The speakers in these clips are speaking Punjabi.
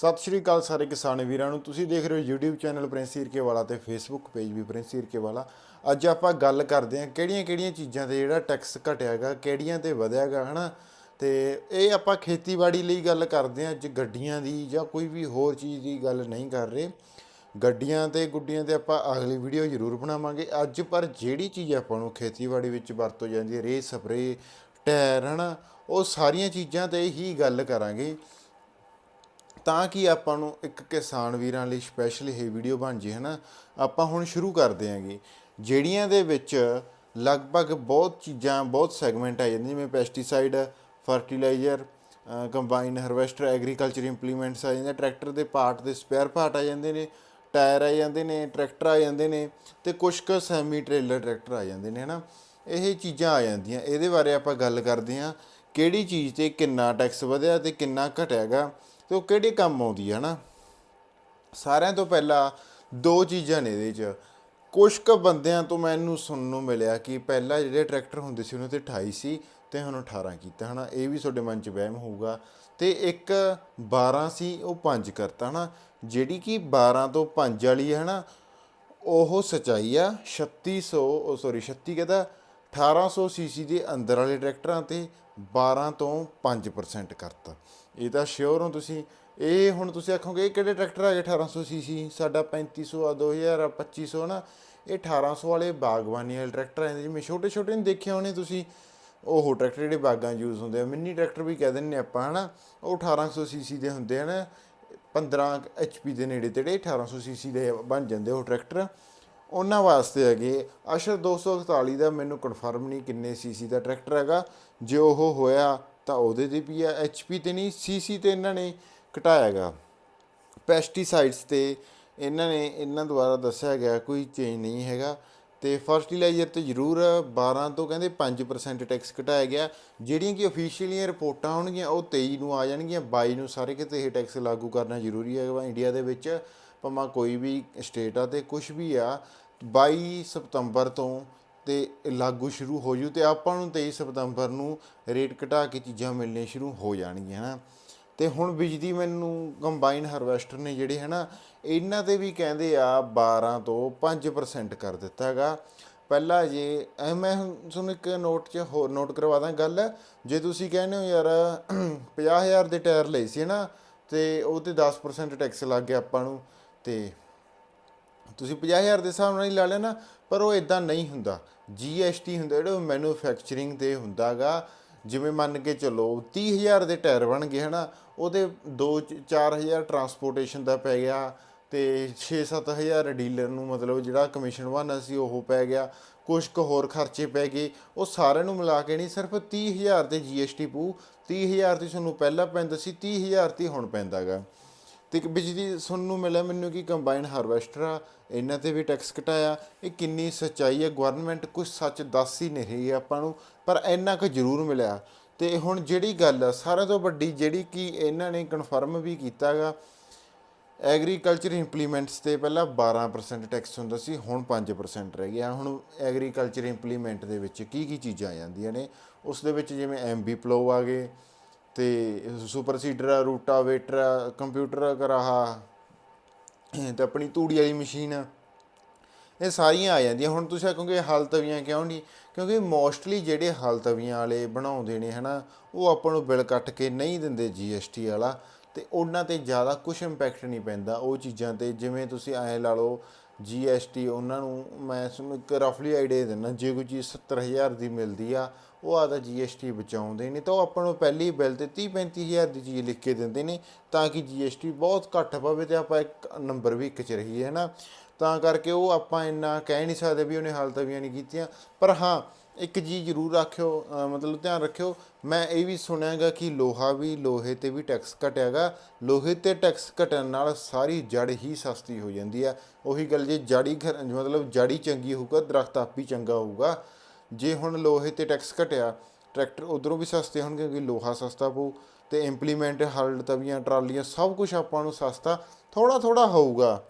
ਸਤਿ ਸ਼੍ਰੀ ਅਕਾਲ ਸਾਰੇ ਕਿਸਾਨ ਵੀਰਾਂ ਨੂੰ। ਤੁਸੀਂ ਦੇਖ ਰਹੇ ਹੋ YouTube ਚੈਨਲ ਪ੍ਰਿੰਸ ਈਰਕੇ ਵਾਲਾ ਤੇ Facebook ਪੇਜ ਵੀ ਪ੍ਰਿੰਸ ਈਰਕੇ ਵਾਲਾ ਅੱਜ ਆਪਾਂ ਗੱਲ ਕਰਦੇ ਹਾਂ ਕਿਹੜੀਆਂ-ਕਿਹੜੀਆਂ ਚੀਜ਼ਾਂ ਤੇ ਜਿਹੜਾ ਟੈਕਸ ਘਟਿਆਗਾ ਕਿਹੜੀਆਂ ਤੇ ਵਧਿਆਗਾ ਹਨਾ? ਤੇ ਇਹ ਆਪਾਂ ਖੇਤੀਬਾੜੀ ਲਈ ਗੱਲ ਕਰਦੇ ਹਾਂ, ਅੱਜ ਗੱਡੀਆਂ ਦੀ ਜਾਂ ਕੋਈ ਵੀ ਹੋਰ ਚੀਜ਼ ਦੀ ਗੱਲ ਨਹੀਂ ਕਰ ਰਹੇ। ਗੱਡੀਆਂ ਤੇ ਗੁੱਡੀਆਂ ਤੇ ਆਪਾਂ ਅਗਲੀ ਵੀਡੀਓ ਜ਼ਰੂਰ ਬਣਾਵਾਂਗੇ। ਅੱਜ ਪਰ ਜਿਹੜੀ ਚੀਜ਼ ਆਪਾਂ ਨੂੰ ਖੇਤੀਬਾੜੀ ਵਿੱਚ ਵਰਤੋਂ ਜਾਂਦੀ ਹੈ ਰੇ ਸਪਰੇ ਟਾਇਰ, ਹਨਾ? ਉਹ ਸਾਰੀਆਂ ਚੀਜ਼ਾਂ ਤੇ ਹੀ ਗੱਲ ਕਰਾਂਗੇ। ਤਾਂ ਕਿ ਆਪਾਂ ਨੂੰ ਇੱਕ ਕਿਸਾਨ ਵੀਰਾਂ ਲਈ ਸਪੈਸ਼ਲ ਇਹ ਵੀਡੀਓ ਬਣ ਜੇ, ਹਨਾ? ਆਪਾਂ ਹੁਣ ਸ਼ੁਰੂ ਕਰਦੇ ਆਂਗੇ ਜਿਹੜੀਆਂ ਦੇ ਵਿੱਚ ਲਗਭਗ ਬਹੁਤ ਚੀਜ਼ਾਂ, ਬਹੁਤ ਸੈਗਮੈਂਟ ਆ ਜਾਂਦੇ ਜਿਵੇਂ pesticide fertiliser combine harvester agriculture implements ਆ ਜਾਂਦੇ ਟਰੈਕਟਰ ਦੇ ਪਾਰਟ ਦੇ ਸਪੇਅਰ ਪਾਰਟ ਆ ਜਾਂਦੇ ਨੇ ਟਾਇਰ ਆ ਜਾਂਦੇ ਨੇ ਟਰੈਕਟਰ ਆ ਜਾਂਦੇ ਨੇ ਤੇ ਕੁਝ ਕੁ ਸੈਮੀ ਟ੍ਰੇਲਰ ਟਰੈਕਟਰ ਆ ਜਾਂਦੇ ਨੇ, ਹਨਾ? ਇਹ ਚੀਜ਼ਾਂ ਆ ਜਾਂਦੀਆਂ। ਇਹਦੇ ਬਾਰੇ ਆਪਾਂ ਗੱਲ ਕਰਦੇ ਹਾਂ। ਕਿਹੜੀ ਚੀਜ਼ ਤੇ ਕਿੰਨਾ ਟੈਕਸ ਵਧਿਆ ਤੇ ਕਿੰਨਾ ਘਟਿਆਗਾ ਤੇ ਉਹ ਕਿਹੜੇ ਕੰਮ ਆਉਂਦੀ ਹੈ ਨਾ ਸਾਰਿਆਂ ਤੋਂ ਪਹਿਲਾਂ ਦੋ ਚੀਜ਼ਾਂ ਨੇ ਇਹਦੇ 'ਚ। ਕੁਝ ਕੁ ਬੰਦਿਆਂ ਤੋਂ ਮੈਨੂੰ ਸੁਣਨ ਨੂੰ ਮਿਲਿਆ ਕਿ ਪਹਿਲਾਂ ਜਿਹੜੇ ਟਰੈਕਟਰ ਹੁੰਦੇ ਸੀ, ਉਹਨਾਂ ਤੇ 28 ਸੀ ਤੇ ਹੁਣ 18 ਕੀਤਾ, ਹਨਾ? ਇਹ ਵੀ ਤੁਹਾਡੇ ਮਨ 'ਚ ਵਹਿਮ ਹੋਊਗਾ। ਤੇ ਇੱਕ 12 ਸੀ, ਉਹ 5 ਕਰਤਾ, ਹਨਾ? ਜਿਹੜੀ ਕਿ 12 ਤੋਂ 5 ਵਾਲੀ ਹੈ ਹਨਾ? ਉਹ ਸਚਾਈ ਆ 3600 ਉਹ ਸੌਰੀ 36 ਕਹਿੰਦਾ? 1800 ਸੀਸੀ ਦੇ ਅੰਦਰ ਵਾਲੇ ਟਰੈਕਟਰਾਂ ਤੇ 12 ਤੋਂ 5% ਕਰਤਾ। ਇਹ ਤਾਂ ਸ਼ੋਰ ਹੋ ਤੁਸੀਂ। ਇਹ ਹੁਣ ਤੁਸੀਂ ਆਖੋਗੇ, ਇਹ ਕਿਹੜੇ ਟਰੈਕਟਰ ਆ? ਗਏ 1800 ਸੀਸੀ ਸਾਡਾ 3500 ਆ 2000 ਆ 2500 ਨਾ। ਇਹ 1800 ਵਾਲੇ ਬਾਗਬਾਨੀ ਵਾਲੇ ਟਰੈਕਟਰ ਆਉਂਦੇ ਜਿਵੇਂ ਛੋਟੇ ਛੋਟੇ ਨੇ ਦੇਖਿਆ ਹੋਣੇ ਤੁਸੀਂ। ਉਹ ਟਰੈਕਟਰ ਜਿਹੜੇ ਬਾਗਾਂ ਯੂਜ਼ ਹੁੰਦੇ ਆ, ਮਿੰਨੀ ਟਰੈਕਟਰ ਵੀ ਕਹਿ ਦਿੰਨੇ ਆਪਾਂ, ਹਨਾ। ਉਹ 1800 ਸੀਸੀ ਦੇ ਹੁੰਦੇ ਹਨ 15 ਐਚਪੀ ਦੇ ਨੇੜੇ ਤੇੜੇ 1800 ਸੀਸੀ ਦੇ ਬਣ ਜਾਂਦੇ ਉਹ ਟਰੈਕਟਰ। ਉਹਨਾਂ ਵਾਸਤੇ ਹੈਗੇ, ਅਸ਼ਰ 241 ਦਾ ਮੈਨੂੰ ਕਨਫਰਮ ਨਹੀਂ ਕਿੰਨੇ ਸੀਸੀ ਦਾ ਟਰੈਕਟਰ ਹੈਗਾ। ਜੇ ਉਹ ਹੋਇਆ ਤਾਂ ਉਹਦੇ ਤੇ ਵੀ ਆ ਐਚਪੀ ਤੇ ਨਹੀਂ ਸੀਸੀ ਤੇ ਇਹਨਾਂ ਨੇ ਘਟਾਇਆਗਾ ਪੈਸਟੀਸਾਈਡਸ ਤੇ ਇਹਨਾਂ ਨੇ, ਇਹਨਾਂ ਦੁਆਰਾ ਦੱਸਿਆ ਗਿਆ ਕੋਈ ਚੇਂਜ ਨਹੀਂ ਹੈਗਾ। ਤੇ ਫਰਟੀਲਾਈਜ਼ਰ ਤੇ ਜ਼ਰੂਰ 12 ਤੋਂ ਕਹਿੰਦੇ 5% ਟੈਕਸ ਘਟਾਇਆ ਗਿਆ। ਜਿਹੜੀਆਂ ਕਿ ਅਫੀਸ਼ੀਅਲੀਆਂ ਰਿਪੋਰਟਾਂ ਹੋਣਗੀਆਂ, ਉਹ 23 ਨੂੰ ਆ ਜਾਣਗੀਆਂ 22 ਨੂੰ ਸਾਰੇ ਕਿਤੇ ਇਹ ਟੈਕਸ ਲਾਗੂ ਕਰਨਾ ਜ਼ਰੂਰੀ ਹੈਗਾ ਇੰਡੀਆ ਦੇ ਵਿੱਚ। ਭਾਵੇਂ ਕੋਈ ਵੀ ਸਟੇਟ ਆ ਤੇ ਕੁਝ ਵੀ ਆ 22 ਸਤੰਬਰ ਤੋਂ ਤੇ ਲਾਗੂ ਸ਼ੁਰੂ ਹੋ ਜੂ ਤੇ ਆਪਾਂ ਨੂੰ 23 ਸਤੰਬਰ ਨੂੰ ਰੇਟ ਘਟਾ ਕੇ ਚੀਜ਼ਾਂ ਮਿਲਣੀਆਂ ਸ਼ੁਰੂ ਹੋ ਜਾਣਗੀਆਂ, ਹਨਾ? ਤੇ ਹੁਣ ਬਿਜਲੀ ਮੈਨੂੰ ਕੰਬਾਈਨ ਹਾਰਵੈਸਟਰ ਨੇ ਜਿਹੜੇ, ਹਨਾ, ਇਹਨਾਂ ਤੇ ਵੀ ਕਹਿੰਦੇ ਆ 12 ਤੋਂ 5% ਕਰ ਦਿੱਤਾ ਹੈਗਾ। ਪਹਿਲਾਂ ਜੇ ਮੈਂ ਹੁਣ ਤੁਹਾਨੂੰ ਇੱਕ ਨੋਟ 'ਚ ਹੋਰ ਨੋਟ ਕਰਵਾ ਦਾਂ ਗੱਲ। ਜੇ ਤੁਸੀਂ ਕਹਿੰਦੇ ਹੋ ਯਾਰ 50000 ਦੇ ਟਾਇਰ ਲਏ ਸੀ ਨਾ ਤੇ ਉਹ ਤੇ 10% ਟੈਕਸ ਲੱਗ ਗਿਆ ਆਪਾਂ ਨੂੰ, ਤੇ ਤੁਸੀਂ 50000 ਦੇ ਹਿਸਾਬ ਨਾਲ ਹੀ ਲਾ ਲੈਣਾ ਪਰ ਉਹ ਇਦਾਂ ਨਹੀਂ ਹੁੰਦਾ। GST ਹੁੰਦਾ, ਜਿਹੜਾ ਮੈਨੂਫੈਕਚਰਿੰਗ ਤੇ ਹੁੰਦਾਗਾ। ਜਿਵੇਂ ਮੰਨ ਕੇ ਚੱਲੋ 30000 ਦੇ ਟਾਇਰ ਬਣ ਗਏ, ਹਨਾ। ਉਹਦੇ 2 4000 ਟਰਾਂਸਪੋਰਟੇਸ਼ਨ ਦਾ ਪੈ ਗਿਆ ਤੇ 6-7000 ਡੀਲਰ ਨੂੰ ਮਤਲਬ ਜਿਹੜਾ ਕਮਿਸ਼ਨ ਬਣਨਾ ਸੀ, ਉਹ ਪੈ ਗਿਆ। ਕੁਝ ਕੁ ਹੋਰ ਖਰਚੇ ਪੈ ਗਏ। ਉਹ ਸਾਰਿਆਂ ਨੂੰ ਮਿਲਾ ਕੇ ਨਹੀਂ, ਸਿਰਫ 30000 ਤੇ GST ਪੂ 30000 ਤੇ ਤੁਹਾਨੂੰ ਪਹਿਲਾਂ ਪੈਂਦਾ ਸੀ 30000 ਤੇ ਹੁਣ ਪੈਂਦਾਗਾ। ਤੇ ਇੱਕ ਬਿਜਲੀ ਸੁਣਨ ਨੂੰ ਮਿਲਿਆ ਮੈਨੂੰ ਕਿ ਕੰਬਾਈਨ ਹਾਰਵੈਸਟਰ ਆ, ਇਹਨਾਂ ਤੇ ਵੀ ਟੈਕਸ ਘਟਾਇਆ ਇਹ ਕਿੰਨੀ ਸੱਚਾਈ ਹੈ ਗਵਰਨਮੈਂਟ ਕੁਝ ਸੱਚ ਦੱਸ ਹੀ ਨਹੀਂ ਰਹੀ ਆਪਾਂ ਨੂੰ, ਪਰ ਇੰਨਾ ਕੁ ਜ਼ਰੂਰ ਮਿਲਿਆ। ਤੇ ਹੁਣ ਜਿਹੜੀ ਗੱਲ ਆ, ਸਾਰਿਆਂ ਤੋਂ ਵੱਡੀ ਜਿਹੜੀ ਕਿ ਇਹਨਾਂ ਨੇ ਕਨਫਰਮ ਵੀ ਕੀਤਾਗਾ ਐਗਰੀਕਲਚਰ ਇੰਪਲੀਮੈਂਟਸ ਤੇ ਪਹਿਲਾਂ 12% ਟੈਕਸ ਹੁੰਦਾ ਸੀ, ਹੁਣ 5% ਰਹਿ ਗਿਆ। ਹੁਣ ਐਗਰੀਕਲਚਰ ਇੰਪਲੀਮੈਂਟ ਦੇ ਵਿੱਚ ਕੀ ਕੀ ਚੀਜ਼ਾਂ ਆ ਜਾਂਦੀਆਂ ਨੇ, ਉਸ ਦੇ ਵਿੱਚ ਜਿਵੇਂ ਐਮਬੀ ਪਲੋ ਆ ਗਏ ਤੇ ਸੁਪਰ ਸੀਡਰ ਆ, ਰੂਟਾਵੇਟਰ ਆ, ਕੰਪਿਊਟਰ ਕਰਾਹਾ ਤੇ ਆਪਣੀ ਤੂੜੀ ਵਾਲੀ ਮਸ਼ੀਨ ਆ। ਇਹ ਸਾਰੀਆਂ ਆ ਜਾਂਦੀਆਂ। ਹੁਣ ਤੁਸੀਂ ਕਹੋਗੇ ਹਲ ਤਵੀਆਂ ਕਿਉਂ ਨਹੀਂ? ਕਿਉਂਕਿ ਮੋਸਟਲੀ ਜਿਹੜੇ ਹਲ ਤਵੀਆਂ ਵਾਲੇ ਬਣਾਉਂਦੇ ਨੇ, ਹਨਾ, ਉਹ ਆਪਾਂ ਨੂੰ ਬਿੱਲ ਕੱਟ ਕੇ ਨਹੀਂ ਦਿੰਦੇ GST ਵਾਲਾ ਤੇ ਉਹਨਾਂ ਤੇ ਜ਼ਿਆਦਾ ਕੁਝ ਇੰਪੈਕਟ ਨਹੀਂ ਪੈਂਦਾ ਉਹ ਚੀਜ਼ਾਂ ਤੇ। ਜਿਵੇਂ ਤੁਸੀਂ ਐਂ ਲਾ ਲਓ GST ਉਹਨਾਂ ਨੂੰ ਮੈਂ ਤੁਹਾਨੂੰ ਇੱਕ ਰਫਲੀ ਆਈਡੀਆ ਦਿੰਦਾ, ਜੇ ਕੋਈ ਚੀਜ਼ 70000 ਦੀ ਮਿਲਦੀ ਆ, ਉਹ ਆਦਾ GST ਬਚਾਉਂਦੇ ਨੇ, ਤਾਂ ਉਹ ਆਪਾਂ ਨੂੰ ਪਹਿਲੀ ਬਿੱਲ ਤੇ 30 35000 ਦੀ ਚੀਜ਼ ਲਿਖ ਕੇ ਦਿੰਦੇ ਨੇ, ਤਾਂ ਕਿ GST ਬਹੁਤ ਘੱਟ ਪਵੇ ਤੇ ਆਪਾਂ ਇੱਕ ਨੰਬਰ ਵੀ ਇੱਕ ਚ ਰਹੀਏ ਹੈ ਨਾ ਤਾਂ ਕਰਕੇ ਉਹ ਆਪਾਂ ਇੰਨਾ ਕਹਿ ਨਹੀਂ ਸਕਦੇ ਵੀ ਉਹਨੇ ਹਾਲ ਵੀ ਨਹੀਂ ਕੀਤੀਆਂ, ਪਰ ਹਾਂ ਇੱਕ ਚੀਜ਼ ਜ਼ਰੂਰ ਆਖਿਓ ਮਤਲਬ ਧਿਆਨ ਰੱਖਿਓ। ਮੈਂ ਇਹ ਵੀ ਸੁਣਿਆਗਾ ਕਿ ਲੋਹਾ ਵੀ ਲੋਹੇ ਤੇ ਵੀ ਟੈਕਸ ਘਟਿਆਗਾ। ਲੋਹੇ ਤੇ ਟੈਕਸ ਘਟਣ ਨਾਲ ਸਾਰੀ ਜੜ ਹੀ ਸਸਤੀ ਹੋ ਜਾਂਦੀ ਆ। ਉਹੀ ਗੱਲ ਜੇ ਜੜੀ ਘਰ- ਮਤਲਬ ਜੜੀ ਚੰਗੀ ਹੋਊਗਾ, ਦਰਖਤ ਆਪ ਹੀ ਚੰਗਾ ਹੋਊਗਾ। ਜੇ ਹੁਣ ਲੋਹੇ ਤੇ ਟੈਕਸ ਘਟਿਆ, ਟਰੈਕਟਰ ਉਧਰੋਂ ਵੀ ਸਸਤੇ ਹੋਣਗੇ ਕਿਉਂਕਿ ਲੋਹਾ ਸਸਤਾ ਪਊ ਤੇ ਇੰਪਲੀਮੈਂਟ ਹਲਡ ਤਵੀਆਂ, ਟਰਾਲੀਆਂ ਸਭ ਕੁਝ ਆਪਾਂ ਨੂੰ ਸਸਤਾ ਥੋੜਾ ਥੋੜਾ ਹੋਊਗਾ।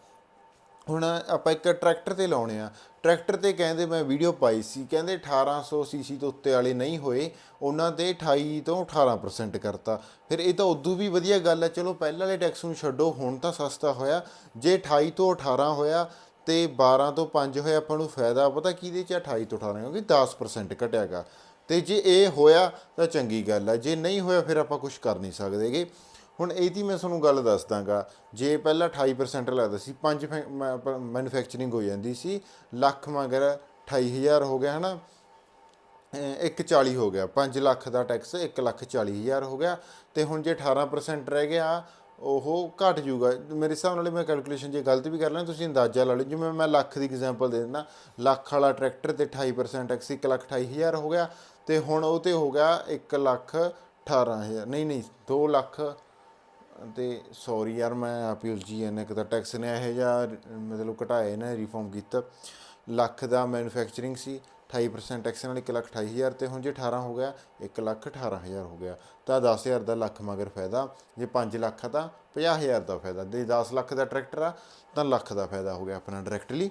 ਹੁਣ ਆਪਾਂ ਇੱਕ ਟਰੈਕਟਰ ਤੇ ਲਾਉਣੇ ਆ। ਟਰੈਕਟਰ ਤੇ ਕਹਿੰਦੇ ਮੈਂ ਵੀਡੀਓ ਪਾਈ ਸੀ, ਕਹਿੰਦੇ 1800 ਸੀਸੀ ਤੋਂ ਉੱਤੇ ਵਾਲੇ ਨਹੀਂ ਹੋਏ, ਉਹਨਾਂ ਤੇ 28 ਤੋਂ 18% ਕਰਤਾ। ਫਿਰ ਇਹ ਤਾਂ ਉਦੋਂ ਵੀ ਵਧੀਆ ਗੱਲ ਹੈ ਚਲੋ ਪਹਿਲਾਂ ਵਾਲੇ ਟੈਕਸ ਨੂੰ ਛੱਡੋ, ਹੁਣ ਤਾਂ ਸਸਤਾ ਹੋਇਆ। ਜੇ 28 ਤੋਂ 18 ਹੋਇਆ ਤੇ 12 ਤੋਂ 5 ਹੋਇਆ, ਆਪਾਂ ਨੂੰ ਫਾਇਦਾ ਪਤਾ ਕਿਹਦੇ ਚ ਆ? 28 ਤੋਂ 18 ਕਿਉਂਕਿ 10% ਘਟਿਆਗਾ। ਤੇ ਜੇ ਇਹ ਹੋਇਆ ਤਾਂ ਚੰਗੀ ਗੱਲ ਹੈ ਜੇ ਨਹੀਂ ਹੋਇਆ ਫਿਰ ਆਪਾਂ ਕੁਝ ਕਰ ਨਹੀਂ ਸਕਦੇਗੇ। ਹੁਣ ਇਹਦੀ ਮੈਂ ਤੁਹਾਨੂੰ ਗੱਲ ਦੱਸ ਦਾਂਗਾ ਜੇ ਪਹਿਲਾਂ 28% ਲੱਗਦਾ ਸੀ 5 ਮੈਨੂਫੈਕਚਰਿੰਗ ਹੋ ਜਾਂਦੀ ਸੀ, ਲੱਖ ਮਗਰ 28000 ਹੋ ਗਿਆ, ਹਨਾ? ਅਹ ਇੱਕ 40 ਹੋ ਗਿਆ 5 ਲੱਖ ਦਾ ਟੈਕਸ 1 ਲੱਖ 40 ਹਜ਼ਾਰ ਹੋ ਗਿਆ, ਤੇ ਹੁਣ ਜੇ 18% ਰਹਿ ਗਿਆ, ਉਹ ਘਟ ਜੂਗਾ ਮੇਰੇ ਹਿਸਾਬ ਨਾਲ ਮੈਂ ਕੈਲਕੂਲੇਸ਼ਨ ਜੇ ਗਲਤ ਵੀ ਕਰ ਲਾਂ ਤੁਸੀਂ ਅੰਦਾਜ਼ਾ ਲਾ ਲਓ, ਜਿਵੇਂ ਮੈਂ ਲੱਖ ਦੀ ਐਗਜ਼ਾਮਪਲ ਦੇ ਦਿੰਦਾ, ਲੱਖ ਵਾਲਾ ਟਰੈਕਟਰ ਤੇ 28% ਟੈਕਸ 1 ਲੱਖ 28 ਹਜ਼ਾਰ ਹੋ ਗਿਆ, ਤੇ ਹੁਣ ਉਹ ਤੇ ਹੋ ਗਿਆ 1 ਲੱਖ 18 ਹਜ਼ਾਰ, ਨਹੀਂ ਨਹੀਂ 2 ਲੱਖ ਤੇ ਸੌਰੀ ਯਾਰ, ਮੈਂ ਆਪ ਹੀ ਉਲਝੀ ਜਾਂਦਾ, ਇੱਕ ਤਾਂ ਟੈਕਸ ਨੇ ਇਹ ਜਿਹਾ ਮਤਲਬ ਘਟਾਏ ਨੇ ਰਿਫਾਰਮ ਕੀਤਾ। ਲੱਖ ਦਾ ਮੈਨੂਫੈਕਚਰਿੰਗ ਸੀ 28% ਟੈਕਸ ਨਾਲ 1 ਲੱਖ 28 ਹਜ਼ਾਰ ਤੇ ਹੁਣ ਜੇ 18 ਹੋ ਗਿਆ 1 ਲੱਖ 18 ਹਜ਼ਾਰ ਹੋ ਗਿਆ। ਤਾਂ 10000 ਦਾ ਲੱਖ ਮਗਰ ਫਾਇਦਾ, ਜੇ 5 ਲੱਖ ਆ ਤਾਂ 50000 ਦਾ ਫਾਇਦਾ। ਜੇ 10 ਲੱਖ ਦਾ ਟਰੈਕਟਰ ਆ, ਤਾਂ ਲੱਖ ਦਾ ਫਾਇਦਾ ਹੋ ਗਿਆ ਆਪਣਾ ਡਾਇਰੈਕਟਲੀ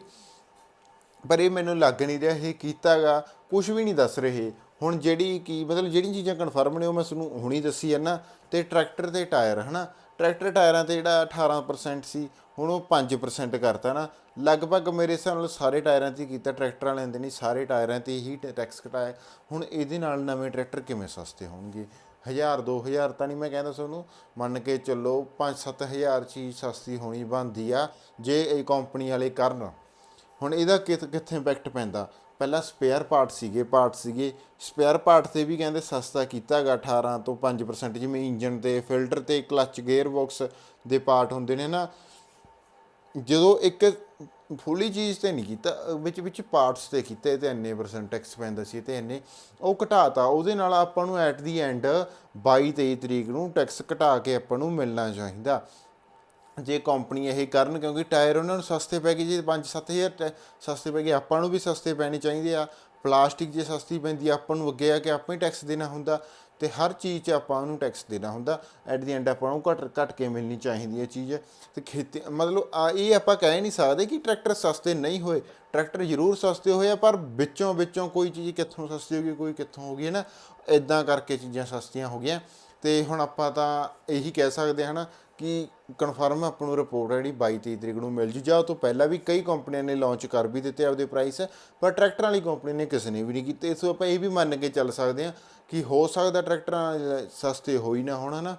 ਪਰ ਇਹ ਮੈਨੂੰ ਲੱਗ ਨਹੀਂ ਰਿਹਾ, ਇਹ ਕੀਤਾਗਾ ਕੁਝ ਵੀ ਨਹੀਂ ਦੱਸ ਰਹੇ। ਹੁਣ ਜਿਹੜੀ ਕੀ, ਮਤਲਬ ਜਿਹੜੀਆਂ ਚੀਜ਼ਾਂ ਕਨਫਰਮ ਨੇ ਉਹ ਮੈਂ ਤੁਹਾਨੂੰ ਹੁਣੀ ਦੱਸੀ ਹੈ ਨਾ ਤੇ ਟਰੈਕਟਰ ਤੇ ਟਾਇਰ ਹਨਾ? ਟਰੈਕਟਰ ਟਾਇਰਾਂ ਤੇ ਜਿਹੜਾ 18% ਸੀ, ਹੁਣ ਉਹ 5% ਕਰਤਾ ਨਾ। ਲਗਭਗ ਮੇਰੇ ਹਿਸਾਬ ਨਾਲ ਸਾਰੇ ਟਾਇਰਾਂ ਤੇ ਹੀ ਕੀਤਾ ਟਰੈਕਟਰਾਂ ਵਾਲਿਆਂ ਦੇ ਨਹੀਂ, ਸਾਰੇ ਟਾਇਰਾਂ ਤੇ ਹੀ ਟੈਕਸ ਘਟਾਇਆ ਹੁਣ ਇਹਦੇ ਨਾਲ ਨਵੇਂ ਟਰੈਕਟਰ ਕਿਵੇਂ ਸਸਤੇ ਹੋਣਗੇ? 1000 2000 ਤਾਂ ਨਹੀਂ ਮੈਂ ਕਹਿੰਦਾ ਤੁਹਾਨੂੰ। ਮੰਨ ਕੇ ਚੱਲੋ 5-7000 ਚੀਜ਼ ਸਸਤੀ ਹੋਣੀ ਬਣਦੀ ਆ, ਜੇ ਇਹ ਕੰਪਨੀ ਵਾਲੇ ਕਰਨ। ਹੁਣ ਇਹਦਾ ਕਿੱਥ, ਕਿੱਥੇ ਇੰਪੈਕਟ ਪੈਂਦਾ? ਪਹਿਲਾਂ ਸਪੇਅਰ ਪਾਰਟ ਸੀਗੇ ਪਾਰਟ ਸੀਗੇ। ਸਪੇਅਰ ਪਾਰਟ ਤੇ ਵੀ ਕਹਿੰਦੇ ਸਸਤਾ ਕੀਤਾਗਾ 18 ਤੋਂ 5% ਜਿਵੇਂ ਇੰਜਨ ਤੇ ਫਿਲਟਰ ਤੇ ਕਲਚ ਗੇਅਰ ਬਾਕਸ ਦੇ ਪਾਰਟ ਹੁੰਦੇ ਨੇ ਨਾ। ਜਦੋਂ ਇੱਕ ਫੁੱਲੀ ਚੀਜ਼ ਤੇ ਨਹੀਂ ਕੀਤਾ, ਵਿੱਚ ਵਿੱਚ ਪਾਰਟਸ ਤੇ ਕੀਤਾ ਤੇ ਇੰਨੇ ਪਰਸੈਂਟ ਟੈਕਸ ਪੈਂਦਾ ਸੀ ਤੇ ਇੰਨੇ, ਉਹ ਘਟਾਤਾ। ਉਹਦੇ ਨਾਲ ਆਪਾਂ ਨੂੰ ਐਟ ਦੀ ਐਂਡ 22 23 ਤਰੀਕ ਨੂੰ ਟੈਕਸ ਘਟਾ ਕੇ ਆਪਾਂ ਨੂੰ ਮਿਲਣਾ ਚਾਹੀਦਾ। ਜੇ ਕੰਪਨੀ ਇਹ ਕਰਨ ਕਿਉਂਕਿ ਟਾਇਰ ਉਹਨਾਂ ਨੂੰ ਸਸਤੇ ਪੈ ਗਏ ਜੇ 5-7000 ਸਸਤੇ ਪੈ ਗਏ ਆਪਾਂ ਨੂੰ ਵੀ ਸਸਤੇ ਪੈਣੇ ਚਾਹੀਦੇ ਆ। ਪਲਾਸਟਿਕ ਜੇ ਸਸਤੀ ਪੈਂਦੀ ਆ, ਆਪਾਂ ਨੂੰ ਅੱਗੇ ਆ ਕੇ ਆਪਾਂ ਹੀ ਟੈਕਸ ਦੇਣਾ ਹੁੰਦਾ ਤੇ ਹਰ ਚੀਜ਼ 'ਚ ਆਪਾਂ ਉਹਨੂੰ ਟੈਕਸ ਦੇਣਾ ਹੁੰਦਾ। ਐਟ ਦੀ ਐਂਡ ਆਪਾਂ ਨੂੰ ਘੱਟ ਘੱਟ ਕੇ ਮਿਲਣੀ ਚਾਹੀਦੀ ਹੈ ਚੀਜ਼। ਤੇ ਖੇਤੀ ਮਤਲਬ ਇਹ ਆਪਾਂ ਕਹਿ ਨਹੀਂ ਸਕਦੇ ਕਿ ਟਰੈਕਟਰ ਸਸਤੇ ਨਹੀਂ ਹੋਏ। ਟਰੈਕਟਰ ਜ਼ਰੂਰ ਸਸਤੇ ਹੋਏ ਆ ਪਰ ਵਿੱਚੋਂ ਵਿੱਚੋਂ ਕੋਈ ਚੀਜ਼ ਕਿੱਥੋਂ ਸਸਤੀ ਹੋ ਗਈ ਕੋਈ ਕਿੱਥੋਂ ਹੋ ਗਈ ਹੈ ਨਾ? ਇਦਾਂ ਕਰਕੇ ਚੀਜ਼ਾਂ ਸਸਤੀਆਂ ਹੋ ਗਈਆਂ। ਤੇ ਹੁਣ ਆਪਾਂ ਤਾਂ ਇਹੀ ਕਹਿ ਸਕਦੇ ਹਾਂ ਨਾ? ਕਿ ਕਨਫਰਮ ਆਪਾਂ ਨੂੰ ਰਿਪੋਰਟ ਹੈ ਜਿਹੜੀ 22 23 ਤਰੀਕ ਨੂੰ ਮਿਲ ਜੂ। ਜਾਂ ਉਹ ਤੋਂ ਪਹਿਲਾਂ ਵੀ ਕਈ ਕੰਪਨੀਆਂ ਨੇ ਲਾਂਚ ਕਰ ਵੀ ਦਿੱਤੇ ਆਪਦੇ ਪ੍ਰਾਈਸ ਪਰ ਟਰੈਕਟਰਾਂ ਵਾਲੀ ਕੰਪਨੀ ਨੇ ਕਿਸੇ ਨੇ ਵੀ ਨਹੀਂ ਕੀਤੇ। ਇਸ ਤੋਂ ਆਪਾਂ ਇਹ ਵੀ ਮੰਨ ਕੇ ਚੱਲ ਸਕਦੇ ਹਾਂ ਕਿ ਹੋ ਸਕਦਾ ਟਰੈਕਟਰਾਂ ਸਸਤੇ ਹੋ ਹੀ ਨਾ ਹੋਣ ਨਾ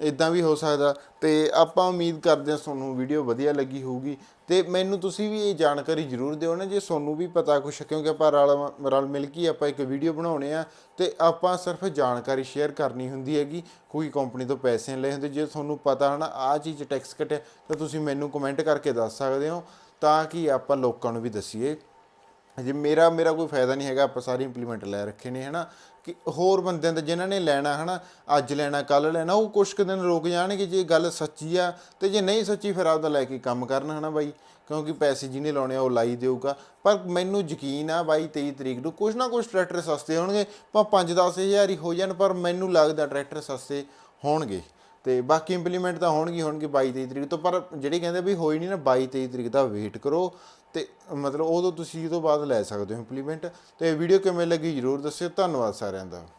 ਇਦਾਂ ਵੀ ਹੋ ਸਕਦਾ। ਤੇ ਆਪਾਂ ਉਮੀਦ ਕਰਦੇ ਹਾਂ ਤੁਹਾਨੂੰ ਵੀਡੀਓ ਵਧੀਆ ਲੱਗੀ ਹੋਊਗੀ। ਤੇ ਮੈਨੂੰ ਤੁਸੀਂ ਵੀ ਇਹ ਜਾਣਕਾਰੀ ਜ਼ਰੂਰ ਦਿਓ ਨਾ, ਜੇ ਤੁਹਾਨੂੰ ਵੀ ਪਤਾ ਕੁਛ, ਕਿਉਂਕਿ ਆਪਾਂ ਰਲ ਰਲ ਮਿਲ ਕੇ ਆਪਾਂ ਇੱਕ ਵੀਡੀਓ ਬਣਾਉਣੇ ਆ। ਤੇ ਆਪਾਂ ਸਿਰਫ ਜਾਣਕਾਰੀ ਸ਼ੇਅਰ ਕਰਨੀ ਹੁੰਦੀ ਹੈਗੀ, ਕੋਈ ਕੰਪਨੀ ਤੋਂ ਪੈਸੇ ਨਹੀਂ ਲਏ ਹੁੰਦੇ। ਜੇ ਤੁਹਾਨੂੰ ਪਤਾ ਹਨਾ, ਆਹ ਚੀਜ਼ ਟੈਕਸ ਕੱਟਿਆ, ਤਾਂ ਤੁਸੀਂ ਮੈਨੂੰ ਕਮੈਂਟ ਕਰਕੇ ਦੱਸ ਸਕਦੇ ਹੋ, ਤਾਂ ਕਿ ਆਪਾਂ ਲੋਕਾਂ ਨੂੰ ਵੀ ਦਸੀਏ। ਜੇ ਮੇਰਾ ਮੇਰਾ ਕੋਈ ਫਾਇਦਾ ਨਹੀਂ ਹੈਗਾ, ਆਪਾਂ ਸਾਰੇ ਇੰਪਲੀਮੈਂਟ ਲੈ ਰੱਖੇ ਨੇ, ਹਨਾ? ਕਿ ਹੋਰ ਬੰਦਿਆਂ ਦਾ ਜਿਨ੍ਹਾਂ ਨੇ ਲੈਣਾ, ਹਨਾ? ਅੱਜ ਲੈਣਾ ਕੱਲ ਲੈਣਾ, ਉਹ ਕੁਛ ਕੁ ਦਿਨ ਰੁਕ ਜਾਣਗੇ, ਜੇ ਗੱਲ ਸੱਚੀ ਆ, ਤੇ ਜੇ ਨਹੀਂ ਸੱਚੀ, ਫਿਰ ਆਪਦਾ ਲੈ ਕੇ ਕੰਮ ਕਰਨ, ਹਨਾ ਬਾਈ? ਕਿਉਂਕਿ ਪੈਸੇ ਜਿਹਨੇ ਲਾਉਣੇ ਆ, ਉਹ ਲਾਈ ਦੇਊਗਾ। ਪਰ ਮੈਨੂੰ ਯਕੀਨ ਆ ਬਾਈ 23 ਤਰੀਕ ਨੂੰ ਕੁਛ ਨਾ ਕੁਛ ਟਰੈਕਟਰ ਸਸਤੇ ਹੋਣਗੇ ਪਰ 5-10 ਹਜ਼ਾਰ ਹੀ ਹੋ ਜਾਣ, ਪਰ ਮੈਨੂੰ ਲੱਗਦਾ ਟਰੈਕਟਰ ਸਸਤੇ ਹੋਣਗੇ। ਤੇ ਬਾਕੀ ਇੰਪਲੀਮੈਂਟ ਤਾਂ ਹੋਣਗੇ ਹੋਣਗੇ 22 23 ਤਰੀਕ ਤੋਂ, ਪਰ ਜਿਹੜੇ ਕਹਿੰਦੇ ਵੀ ਹੋਈ ਨਹੀਂ ਨਾ 22 23 ਤਰੀਕ ਦਾ ਵੇਟ ਕਰੋ ਤੇ ਮਤਲਬ ਉਦੋਂ ਤੁਸੀਂ ਇਹ ਤੋਂ ਬਾਅਦ ਲੈ ਸਕਦੇ ਹੋ ਇੰਪਲੀਮੈਂਟ ਤੇ ਵੀਡੀਓ ਕਿਵੇਂ ਲੱਗੀ ਜਰੂਰ ਦੱਸਿਓ। ਧੰਨਵਾਦ ਸਾਰਿਆਂ ਦਾ।